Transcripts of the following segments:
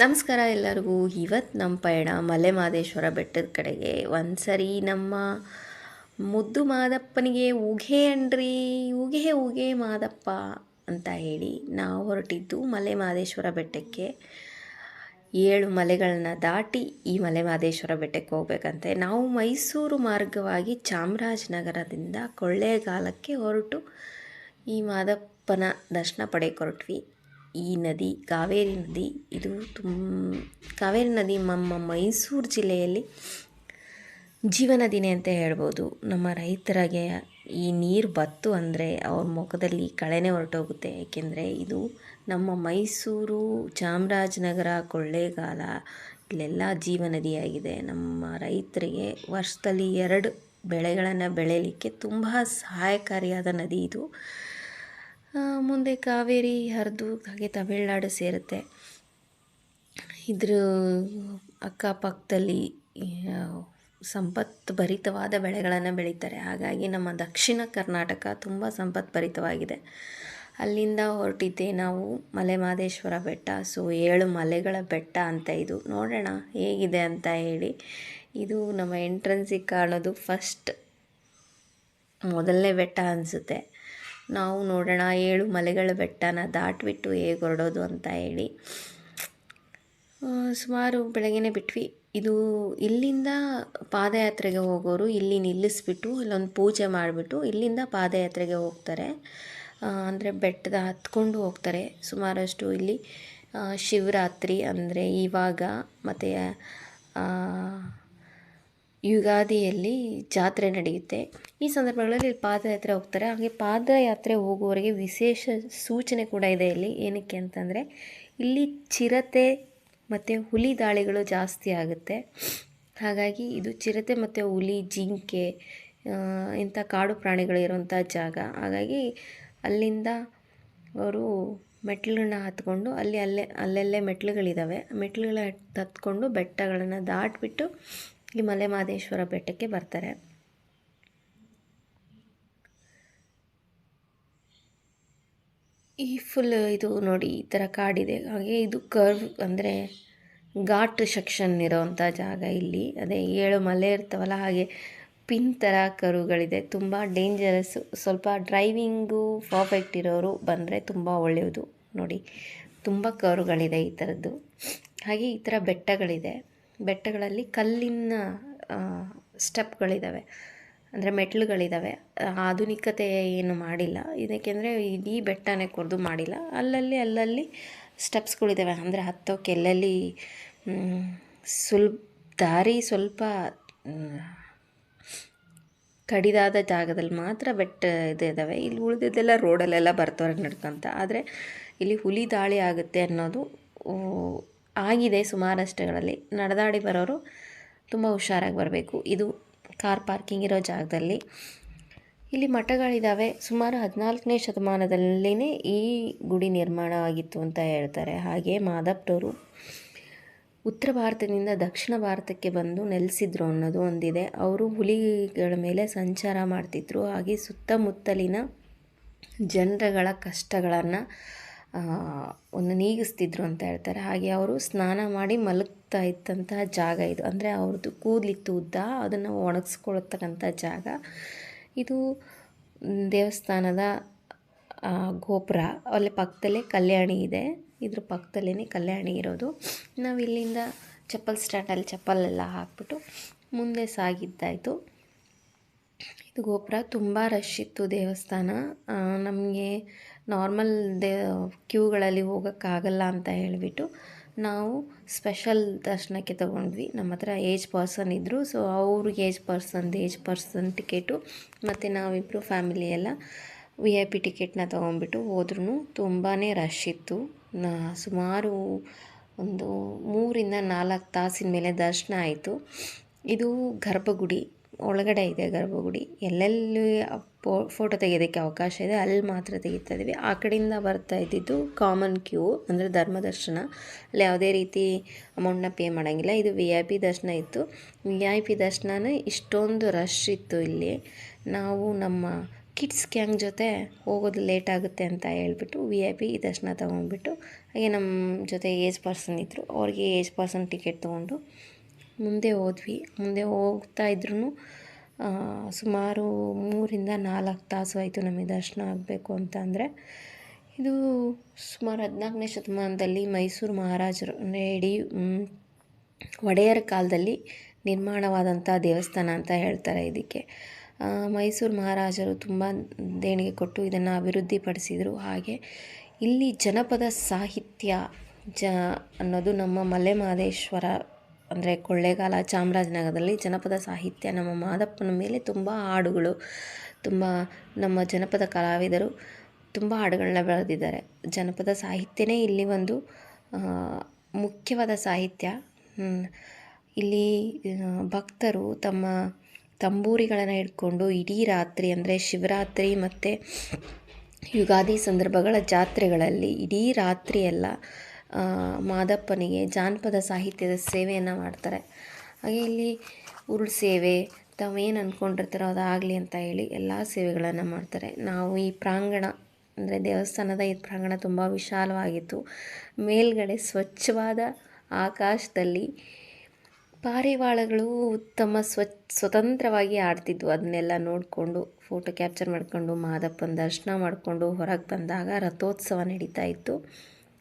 ನಮಸ್ಕಾರ ಎಲ್ಲರಿಗೂ. ಇವತ್ತು ನಮ್ಮ ಪಯಣ ಮಲೆ ಮಹದೇಶ್ವರ ಬೆಟ್ಟದ ಕಡೆಗೆ. ಒಂದು ಸರಿ ನಮ್ಮ ಮುದ್ದು ಮಾದಪ್ಪನಿಗೆ ಉಗೆ ಅನ್ರಿ. ಉಗೆ ಉಗೆ ಮಾದಪ್ಪ ಅಂತ ಹೇಳಿ ನಾವು ಹೊರಟಿದ್ದು ಮಲೆ ಮಹದೇಶ್ವರ ಬೆಟ್ಟಕ್ಕೆ. ಏಳು ಮಲೆಗಳನ್ನ ದಾಟಿ ಈ ಮಲೆ ಮಹದೇಶ್ವರ ಬೆಟ್ಟಕ್ಕೆ ಹೋಗ್ಬೇಕಂತೆ. ನಾವು ಮೈಸೂರು ಮಾರ್ಗವಾಗಿ ಚಾಮರಾಜನಗರದಿಂದ ಕೊಳ್ಳೇಗಾಲಕ್ಕೆ ಹೊರಟು ಈ ಮಾದಪ್ಪನ ದರ್ಶನ ಪಡೆಯಕ್ಕೆ ಹೊರಟ್ವಿ ಈ ನದಿ, ಕಾವೇರಿ ನದಿ, ಇದು ತುಮ್, ಕಾವೇರಿ ನದಿ ನಮ್ಮ ಮೈಸೂರು ಜಿಲ್ಲೆಯಲ್ಲಿ ಜೀವನದಿನೇ ಅಂತ ಹೇಳ್ಬೋದು. ನಮ್ಮ ರೈತರಿಗೆ ಈ ನೀರು ಬತ್ತು ಅಂದರೆ ಅವ್ರ ಮುಖದಲ್ಲಿ ಕಳೆನೇ ಹೊರಟೋಗುತ್ತೆ. ಏಕೆಂದರೆ ಇದು ನಮ್ಮ ಮೈಸೂರು ಚಾಮರಾಜನಗರ ಕೊಳ್ಳೇಗಾಲ ಇಲ್ಲೆಲ್ಲ ಜೀವನದಿಯಾಗಿದೆ ನಮ್ಮ ರೈತರಿಗೆ ವರ್ಷದಲ್ಲಿ ಎರಡು ಬೆಳೆಗಳನ್ನು ಬೆಳೆಯಲಿಕ್ಕೆ ತುಂಬ ಸಹಾಯಕಾರಿಯಾದ ನದಿ ಇದು. ಮುಂದೆ ಕಾವೇರಿ, ಹರಿದು, ಹಾಗೆ ತಮಿಳ್ನಾಡು ಸೇರುತ್ತೆ. ಇದ್ರ ಅಕ್ಕಪಕ್ಕದಲ್ಲಿ ಸಂಪತ್ ಸಂಪತ್ತು ಭರಿತವಾದ ಬೆಳೆಗಳನ್ನು ಬೆಳೀತಾರೆ. ಹಾಗಾಗಿ ನಮ್ಮ ದಕ್ಷಿಣ ಕರ್ನಾಟಕ ತುಂಬ ಸಂಪತ್ಭರಿತವಾಗಿದೆ ಅಲ್ಲಿಂದ ಹೊರಟಿದ್ದೆ ನಾವು ಮಲೆ ಮಹದೇಶ್ವರ ಬೆಟ್ಟ. ಸೊ, ಏಳು ಮಲೆಗಳ ಬೆಟ್ಟ ಅಂತ ಇದು. ನೋಡೋಣ ಹೇಗಿದೆ ಅಂತ ಹೇಳಿ. ಇದು ನಮ್ಮ ಎಂಟ್ರೆನ್ಸಿಗೆ ಕಾಣೋದು ಫಸ್ಟ್ ಮೊದಲನೇ ಬೆಟ್ಟ ಅನಿಸುತ್ತೆ. ನಾವು ನೋಡೋಣ, ಏಳು ಮಲೆಗಳ ಬೆಟ್ಟನ ದಾಟ್ಬಿಟ್ಟು ಹೇಗೆ ಹೊರಡೋದು ಅಂತ ಹೇಳಿ. ಸುಮಾರು ಬೆಳಗ್ಗೆನೇ ಬಿಟ್ವಿ. ಇದು ಇಲ್ಲಿಂದ ಪಾದಯಾತ್ರೆಗೆ ಹೋಗೋರು ಇಲ್ಲಿ ನಿಲ್ಲಿಸ್ಬಿಟ್ಟು ಇಲ್ಲೊಂದು ಪೂಜೆ ಮಾಡಿಬಿಟ್ಟು ಇಲ್ಲಿಂದ ಪಾದಯಾತ್ರೆಗೆ ಹೋಗ್ತಾರೆ. ಅಂದರೆ ಬೆಟ್ಟದ ಹತ್ಕೊಂಡು ಹೋಗ್ತಾರೆ. ಸುಮಾರಷ್ಟು ಇಲ್ಲಿ ಶಿವರಾತ್ರಿ ಅಂದರೆ ಇವಾಗ ಮತ್ತು ಯುಗಾದಿಯಲ್ಲಿ ಜಾತ್ರೆ ನಡೆಯುತ್ತೆ. ಈ ಸಂದರ್ಭಗಳಲ್ಲಿ ಇಲ್ಲಿ ಪಾದಯಾತ್ರೆ ಹೋಗ್ತಾರೆ. ಹಾಗೆ ಪಾದಯಾತ್ರೆ ಹೋಗುವವರಿಗೆ ವಿಶೇಷ ಸೂಚನೆ ಕೂಡ ಇದೆ ಇಲ್ಲಿ. ಏನಕ್ಕೆ ಅಂತಂದರೆ, ಇಲ್ಲಿ ಚಿರತೆ ಮತ್ತು ಹುಲಿ ದಾಳಿಗಳು ಜಾಸ್ತಿ ಆಗುತ್ತೆ. ಹಾಗಾಗಿ ಇದು ಚಿರತೆ ಮತ್ತು ಹುಲಿ, ಜಿಂಕೆ ಇಂಥ ಕಾಡು ಪ್ರಾಣಿಗಳು ಇರುವಂಥ ಜಾಗ. ಹಾಗಾಗಿ ಅಲ್ಲಿಂದ ಅವರು ಮೆಟ್ಲುಗಳನ್ನ ಹತ್ಕೊಂಡು ಅಲ್ಲಿ ಅಲ್ಲೇ, ಅಲ್ಲಲ್ಲೇ ಮೆಟ್ಲುಗಳಿದ್ದಾವೆ ಮೆಟ್ಲುಗಳ ಹತ್ಕೊಂಡು ಬೆಟ್ಟಗಳನ್ನು ದಾಟ್ಬಿಟ್ಟು ಈ ಮಲೆ ಮಹದೇಶ್ವರ ಬೆಟ್ಟಕ್ಕೆ ಬರ್ತಾರೆ. ಈ ಫುಲ್ ಇದು ನೋಡಿ, ಈ ಥರ ಕಾಡಿದೆ. ಹಾಗೆ ಇದು ಕರ್ವ್ ಅಂದರೆ ಘಾಟ್ ಸೆಕ್ಷನ್ ಇರೋವಂಥ ಜಾಗ ಇಲ್ಲಿ. ಅದೇ ಏಳು ಮಲೆ ಇರ್ತಾವಲ್ಲ, ಹಾಗೆ ಪಿನ್ ಥರ ಕರುಗಳಿದೆ ತುಂಬ ಡೇಂಜರಸ್ ಸ್ವಲ್ಪ ಡ್ರೈವಿಂಗು ಪರ್ಫೆಕ್ಟ್ ಇರೋರು ಬಂದರೆ ತುಂಬ ಒಳ್ಳೆಯದು. ನೋಡಿ, ತುಂಬ ಕರುಗಳಿದೆ ಈ ಥರದ್ದು ಹಾಗೆ ಈ ಥರ ಬೆಟ್ಟಗಳಿದೆ. ಬೆಟ್ಟಗಳಲ್ಲಿ ಕಲ್ಲಿನ ಸ್ಟೆಪ್ಗಳಿದ್ದಾವೆ ಅಂದರೆ ಮೆಟ್ಲುಗಳಿದ್ದಾವೆ ಆಧುನಿಕತೆ ಏನು ಮಾಡಿಲ್ಲ. ಇದಕ್ಕೆಂದರೆ ಇಡೀ ಬೆಟ್ಟನೇ ಕೊರೆದು ಮಾಡಿಲ್ಲ. ಅಲ್ಲಲ್ಲಿ ಅಲ್ಲಲ್ಲಿ ಸ್ಟೆಪ್ಸ್ಗಳಿದ್ದಾವೆ ಅಂದರೆ ಹತ್ತೋಕೆ ಎಲ್ಲೆಲ್ಲಿ ಸ್ವಲ್ಪ ದಾರಿ ಸ್ವಲ್ಪ ಕಡಿದಾದ ಜಾಗದಲ್ಲಿ ಮಾತ್ರ ಬೆಟ್ಟ ಇದಾವೆ. ಇಲ್ಲಿ ಉಳಿದಿದ್ದೆಲ್ಲ ರೋಡಲ್ಲೆಲ್ಲ ಬರ್ತವ್ರೆ ನಡ್ಕೊಂತ. ಆದರೆ ಇಲ್ಲಿ ಹುಲಿ ದಾಳಿ ಆಗುತ್ತೆ ಅನ್ನೋದು ಆಗಿದೆ ಸುಮಾರಷ್ಟುಗಳಲ್ಲಿ ನಡೆದಾಡಿ ಬರೋರು ತುಂಬ ಹುಷಾರಾಗಿ ಬರಬೇಕು. ಇದು ಕಾರ್ ಪಾರ್ಕಿಂಗ್ ಇರೋ ಜಾಗದಲ್ಲಿ. ಇಲ್ಲಿ ಮಠಗಳಿದ್ದಾವೆ ಸುಮಾರು ಹದಿನಾಲ್ಕನೇ ಶತಮಾನದಲ್ಲಿನೇ ಈ ಗುಡಿ ನಿರ್ಮಾಣವಾಗಿತ್ತು ಅಂತ ಹೇಳ್ತಾರೆ. ಹಾಗೆ ಮಾದಪ್ಪನವರು ಉತ್ತರ ಭಾರತದಿಂದ ದಕ್ಷಿಣ ಭಾರತಕ್ಕೆ ಬಂದು ನೆಲೆಸಿದ್ರು ಅನ್ನೋದು ಒಂದಿದೆ. ಅವರು ಹುಲಿಗಳ ಮೇಲೆ ಸಂಚಾರ ಮಾಡ್ತಿದ್ರು. ಹಾಗೆ ಸುತ್ತಮುತ್ತಲಿನ ಜನರಗಳ ಕಷ್ಟಗಳನ್ನು ಒಂದು ನೀಗಿಸ್ತಿದ್ರು ಅಂತ ಹೇಳ್ತಾರೆ. ಹಾಗೆ ಅವರು ಸ್ನಾನ ಮಾಡಿ ಮಲಗ್ತಾ ಇದ್ದಂತಹ ಜಾಗ ಇದು. ಅಂದರೆ ಅವ್ರದ್ದು ಕೂದಲಿತ್ತು ಉದ್ದ, ಅದನ್ನು ಒಣಗಿಸ್ಕೊಳ್ತಕ್ಕಂಥ ಜಾಗ. ಇದು ದೇವಸ್ಥಾನದ ಗೋಪುರ. ಅಲ್ಲಿ ಪಕ್ಕದಲ್ಲೇ ಕಲ್ಯಾಣಿ ಇದೆ. ಇದ್ರ ಪಕ್ಕದಲ್ಲೇ ಕಲ್ಯಾಣಿ ಇರೋದು. ನಾವು ಇಲ್ಲಿಂದ ಚಪ್ಪಲ್ ಸ್ಟ್ಯಾಂಡಲ್ಲಿ ಚಪ್ಪಲೆಲ್ಲ ಹಾಕ್ಬಿಟ್ಟು ಮುಂದೆ ಸಾಗಿದ್ದಾಯಿತು. ಗೋಪುರ ತುಂಬ ರಶ್ ಇತ್ತು ದೇವಸ್ಥಾನ. ನಮಗೆ ನಾರ್ಮಲ್ ದೇ ಕ್ಯೂಗಳಲ್ಲಿ ಹೋಗೋಕ್ಕಾಗಲ್ಲ ಅಂತ ಹೇಳಿಬಿಟ್ಟು ನಾವು ಸ್ಪೆಷಲ್ ದರ್ಶನಕ್ಕೆ ತೊಗೊಂಡ್ವಿ. ನಮ್ಮ ಹತ್ರ ಏಜ್ ಪರ್ಸನ್ ಇದ್ದರು ಸೊ ಅವ್ರಿಗೆ ಏಜ್ ಪರ್ಸನ್ದು ಏಜ್ ಪರ್ಸನ್ ಟಿಕೆಟು, ಮತ್ತು ನಾವಿಬ್ಬರು ಫ್ಯಾಮಿಲಿ ಎಲ್ಲ ವಿ ಐ ಪಿ ಟಿಕೆಟ್ನ ತೊಗೊಂಡ್ಬಿಟ್ಟು ಹೋದ್ರೂ ತುಂಬಾ ರಶ್ ಇತ್ತು. ನಾ, ಸುಮಾರು ಒಂದು ಮೂರಿಂದ ನಾಲ್ಕು ತಾಸಿನ ಮೇಲೆ ದರ್ಶನ ಆಯಿತು. ಇದು ಗರ್ಭಗುಡಿ. ಒಳಗಡೆ ಇದೆ ಗರ್ಭಗುಡಿ. ಎಲ್ಲೆಲ್ಲಿ ಪೋ ಫೋಟೋ ತೆಗೆಯೋದಕ್ಕೆ ಅವಕಾಶ ಇದೆ, ಅಲ್ಲಿ ಮಾತ್ರ ತೆಗಿತಾ ಇದ್ದೀವಿ. ಆ ಕಡೆಯಿಂದ ಬರ್ತಾ ಇದ್ದಿದ್ದು ಕಾಮನ್ ಕ್ಯೂ ಅಂದರೆ ಧರ್ಮದರ್ಶನ ಅಲ್ಲಿ ಯಾವುದೇ ರೀತಿ ಅಮೌಂಟ್ನ ಪೇ ಮಾಡೋಂಗಿಲ್ಲ. ಇದು ವಿ ಐ ಪಿ ದರ್ಶನ ಇತ್ತು. ವಿ ಐ ಪಿ ದರ್ಶನನೇ ಇಷ್ಟೊಂದು ರಶ್ ಇತ್ತು ಇಲ್ಲಿ. ನಾವು ನಮ್ಮ ಕಿಡ್ಸ್ ಗ್ಯಾಂಗ್ ಜೊತೆ ಹೋಗೋದು ಲೇಟ್ ಆಗುತ್ತೆ ಅಂತ ಹೇಳ್ಬಿಟ್ಟು ವಿ ಐ ಪಿ ದರ್ಶನ ತೊಗೊಂಡ್ಬಿಟ್ಟು, ಹಾಗೆ ನಮ್ಮ ಜೊತೆ ಏಜ್ ಪರ್ಸನ್ ಇದ್ದರು ಅವ್ರಿಗೆ ಏಜ್ ಪರ್ಸನ್ ಟಿಕೆಟ್ ತೊಗೊಂಡು ಮುಂದೆ ಹೋದ್ವಿ. ಮುಂದೆ ಹೋಗ್ತಾ ಇದ್ರೂ ಸುಮಾರು ಮೂರಿಂದ ನಾಲ್ಕು ತಾಸು ಆಯಿತು ನಮಗೆ ದರ್ಶನ ಆಗಬೇಕು ಅಂತ ಅಂದರೆ. ಇದು ಸುಮಾರು ಹದಿನಾಲ್ಕನೇ ಶತಮಾನದಲ್ಲಿ ಮೈಸೂರು ಮಹಾರಾಜರು ಇಡೀ ಒಡೆಯರ ಕಾಲದಲ್ಲಿ ನಿರ್ಮಾಣವಾದಂಥ ದೇವಸ್ಥಾನ ಅಂತ ಹೇಳ್ತಾರೆ ಇದಕ್ಕೆ. ಮೈಸೂರು ಮಹಾರಾಜರು ತುಂಬ ದೇಣಿಗೆ ಕೊಟ್ಟು ಇದನ್ನು ಅಭಿವೃದ್ಧಿಪಡಿಸಿದರು. ಹಾಗೆ ಇಲ್ಲಿ ಜನಪದ ಸಾಹಿತ್ಯ ಜ ಅನ್ನೋದು ನಮ್ಮ ಮಲೆ ಮಹದೇಶ್ವರ ಅಂದರೆ ಕೊಳ್ಳೇಗಾಲ ಚಾಮರಾಜನಗರದಲ್ಲಿ ಜನಪದ ಸಾಹಿತ್ಯ ನಮ್ಮ ಮಾದಪ್ಪನ ಮೇಲೆ ತುಂಬ ಹಾಡುಗಳು ತುಂಬ ನಮ್ಮ ಜನಪದ ಕಲಾವಿದರು ತುಂಬ ಹಾಡುಗಳನ್ನ ಬರೆದಿದ್ದಾರೆ. ಜನಪದ ಸಾಹಿತ್ಯನೇ ಇಲ್ಲಿ ಒಂದು ಮುಖ್ಯವಾದ ಸಾಹಿತ್ಯ. ಇಲ್ಲಿ ಭಕ್ತರು ತಮ್ಮ ತಂಬೂರಿಗಳನ್ನು ಹಿಡ್ಕೊಂಡು ಇಡೀ ರಾತ್ರಿ ಅಂದರೆ ಶಿವರಾತ್ರಿ ಮತ್ತು ಯುಗಾದಿ ಸಂದರ್ಭಗಳ ಜಾತ್ರೆಗಳಲ್ಲಿ ಇಡೀ ರಾತ್ರಿ ಎಲ್ಲ ಆ, ಮಾದಪ್ಪನಿಗೆ ಜಾನಪದ ಸಾಹಿತ್ಯದ ಸೇವೆಯನ್ನು ಮಾಡ್ತಾರೆ. ಹಾಗೆ ಇಲ್ಲಿ ಉರುಳು ಸೇವೆ, ತಾವೇನು ಅಂದ್ಕೊಂಡಿರ್ತಾರೋ ಅದಾಗಲಿ ಅಂತ ಹೇಳಿ ಎಲ್ಲ ಸೇವೆಗಳನ್ನು ಮಾಡ್ತಾರೆ. ನಾವು ಈ ಪ್ರಾಂಗಣ, ಅಂದರೆ ದೇವಸ್ಥಾನದ ಈ ಪ್ರಾಂಗಣ ತುಂಬ ವಿಶಾಲವಾಗಿತ್ತು. ಮೇಲ್ಗಡೆ ಸ್ವಚ್ಛವಾದ ಆಕಾಶದಲ್ಲಿ ಪಾರಿವಾಳಗಳು ಸ್ವ ಸ್ವತಂತ್ರವಾಗಿ ಆಡ್ತಿದ್ವು. ಅದನ್ನೆಲ್ಲ ನೋಡಿಕೊಂಡು ಫೋಟೋ ಕ್ಯಾಪ್ಚರ್ ಮಾಡಿಕೊಂಡು, ಮಾದಪ್ಪನ ದರ್ಶನ ಮಾಡಿಕೊಂಡು ಹೊರಗೆ ಬಂದಾಗ ರಥೋತ್ಸವ ನಡೀತಾ ಇತ್ತು.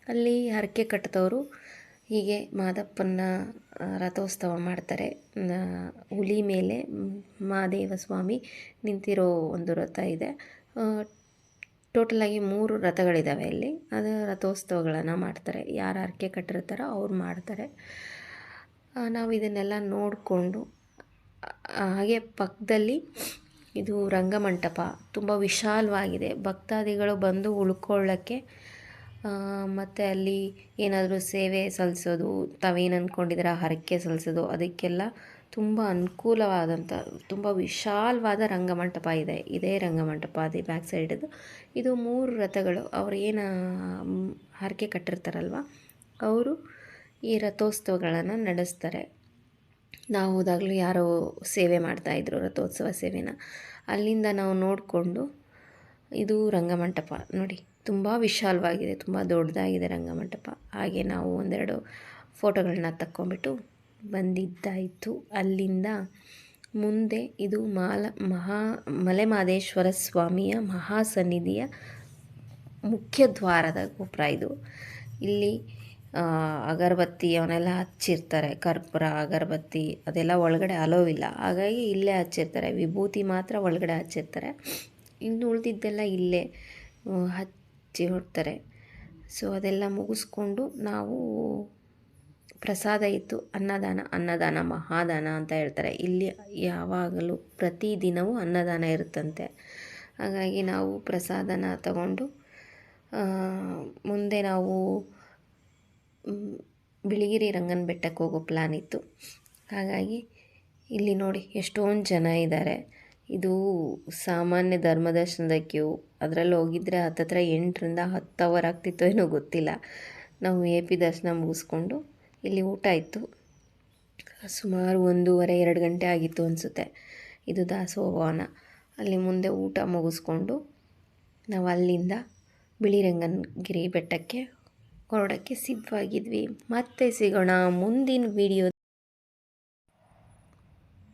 ಅಲ್ಲಿ ಹರಕೆ ಕಟ್ಟಿದವರು ಹೀಗೆ ಮಾದಪ್ಪನ ರಥೋತ್ಸವ ಮಾಡ್ತಾರೆ. ಹುಲಿ ಮೇಲೆ ಮಹಾದೇವ ಸ್ವಾಮಿ ನಿಂತಿರೋ ಒಂದು ರಥ ಇದೆ. ಟೋಟಲಾಗಿ ಮೂರು ರಥಗಳಿದ್ದಾವೆ ಇಲ್ಲಿ. ಅದು ರಥೋತ್ಸವಗಳನ್ನು ಮಾಡ್ತಾರೆ. ಯಾರು ಹರಕೆ ಕಟ್ಟಿರ್ತಾರೋ ಅವ್ರು ಮಾಡ್ತಾರೆ. ನಾವು ಇದನ್ನೆಲ್ಲ ನೋಡಿಕೊಂಡು ಹಾಗೆ ಪಕ್ಕದಲ್ಲಿ ಇದು ರಂಗಮಂಟಪ ತುಂಬ ವಿಶಾಲವಾಗಿದೆ. ಭಕ್ತಾದಿಗಳು ಬಂದು ಉಳ್ಕೊಳ್ಳೋಕ್ಕೆ ಮತ್ತು ಅಲ್ಲಿ ಏನಾದರೂ ಸೇವೆ ಸಲ್ಲಿಸೋದು, ತಾವೇನು ಅಂದ್ಕೊಂಡಿದ್ದೀರ ಹರಕೆ ಸಲ್ಲಿಸೋದು, ಅದಕ್ಕೆಲ್ಲ ತುಂಬ ಅನುಕೂಲವಾದಂಥ ತುಂಬ ವಿಶಾಲವಾದ ರಂಗಮಂಟಪ ಇದೆ. ಇದೇ ರಂಗಮಂಟಪ, ಅದೇ ಬ್ಯಾಕ್ ಸೈಡದು ಇದು ಮೂರು ರಥಗಳು. ಅವ್ರು ಏನು ಹರಕೆ ಕಟ್ಟಿರ್ತಾರಲ್ವ? ಅವರು ಈ ರಥೋತ್ಸವಗಳನ್ನು ನಡೆಸ್ತಾರೆ. ನಾವು ಹೋದಾಗಲೂ ಯಾರೋ ಸೇವೆ ಮಾಡ್ತಾಯಿದ್ರು ರಥೋತ್ಸವ ಸೇವೆನ. ಅಲ್ಲಿಂದ ನಾವು ನೋಡಿಕೊಂಡು ಇದು ರಂಗಮಂಟಪ. ನೋಡಿ. ತುಂಬ ವಿಶಾಲವಾಗಿದೆ ತುಂಬ ದೊಡ್ಡದಾಗಿದೆ ರಂಗಮಂಟಪ. ಹಾಗೆ ನಾವು ಒಂದೆರಡು ಫೋಟೋಗಳನ್ನ ತಕ್ಕೊಂಬಿಟ್ಟು ಬಂದಿದ್ದಾಯಿತು. ಅಲ್ಲಿಂದ ಮುಂದೆ ಇದು ಮಾಲ ಮಹಾ ಮಲೆಮಹದೇಶ್ವರ ಸ್ವಾಮಿಯ ಮಹಾಸನ್ನಿಧಿಯ ಮುಖ್ಯ ದ್ವಾರದ ಗೋಪುರ ಇದು. ಇಲ್ಲಿ ಅಗರಬತ್ತಿ ಅವನ್ನೆಲ್ಲ ಹಚ್ಚಿರ್ತಾರೆ. ಕರ್ಪೂರ ಅಗರಬತ್ತಿ ಅದೆಲ್ಲ ಒಳಗಡೆ ಅಲೋವಿಲ್ಲ. ಹಾಗಾಗಿ ಇಲ್ಲೇ ಹಚ್ಚಿರ್ತಾರೆ. ವಿಭೂತಿ ಮಾತ್ರ ಒಳಗಡೆ ಹಚ್ಚಿರ್ತಾರೆ. ಇನ್ನು ಉಳಿದಿದ್ದೆಲ್ಲ ಇಲ್ಲೇ ಆ, ಹಚ್ಚಿ ಹೊಡ್ತಾರೆ ಸೊ ಅದೆಲ್ಲ ಮುಗಿಸ್ಕೊಂಡು ನಾವು ಪ್ರಸಾದ ಇತ್ತು, ಅನ್ನದಾನ ಅನ್ನದಾನ, ಮಹಾದಾನ ಅಂತ ಹೇಳ್ತಾರೆ. ಇಲ್ಲಿ ಯಾವಾಗಲೂ ಪ್ರತಿದಿನವೂ ಅನ್ನದಾನ ಇರುತ್ತಂತೆ. ಹಾಗಾಗಿ ನಾವು ಪ್ರಸಾದನ ತಗೊಂಡು ಮುಂದೆ ನಾವು ಬಿಳಿಗಿರಿ ರಂಗನ ಬೆಟ್ಟಕ್ಕೆ ಹೋಗೋ ಪ್ಲ್ಯಾನ್ ಇತ್ತು. ಹಾಗಾಗಿ ಇಲ್ಲಿ ನೋಡಿ ಎಷ್ಟೊಂದು ಜನ ಇದ್ದಾರೆ. ಇದು ಸಾಮಾನ್ಯ ಧರ್ಮದರ್ಶನದ ಕ್ಯೂ ಅದರಲ್ಲಿ ಹೋಗಿದ್ರೆ ಹತ್ತತ್ರ ಎಂಟರಿಂದ ಹತ್ತು ಅವರ್ ಆಗ್ತಿತ್ತೋ ಏನೋ ಗೊತ್ತಿಲ್ಲ. ನಾವು ಎ ಪಿ ದರ್ಶನ ಮುಗಿಸ್ಕೊಂಡು ಇಲ್ಲಿ ಊಟ ಇತ್ತು ಸುಮಾರು ಒಂದೂವರೆ, ಎರಡು ಗಂಟೆ ಆಗಿತ್ತು ಅನಿಸುತ್ತೆ. ಇದು ದಾಸೋಹವನ ಅಲ್ಲಿ ಮುಂದೆ ಊಟ ಮುಗಿಸ್ಕೊಂಡು ನಾವು ಅಲ್ಲಿಂದ ಬಿಳಿರಂಗನಗಿರಿ ಬೆಟ್ಟಕ್ಕೆ ಹೊರಡೋಕ್ಕೆ ಸಿದ್ಧವಾಗಿದ್ವಿ. ಮತ್ತೆ ಸಿಗೋಣ ಮುಂದಿನ video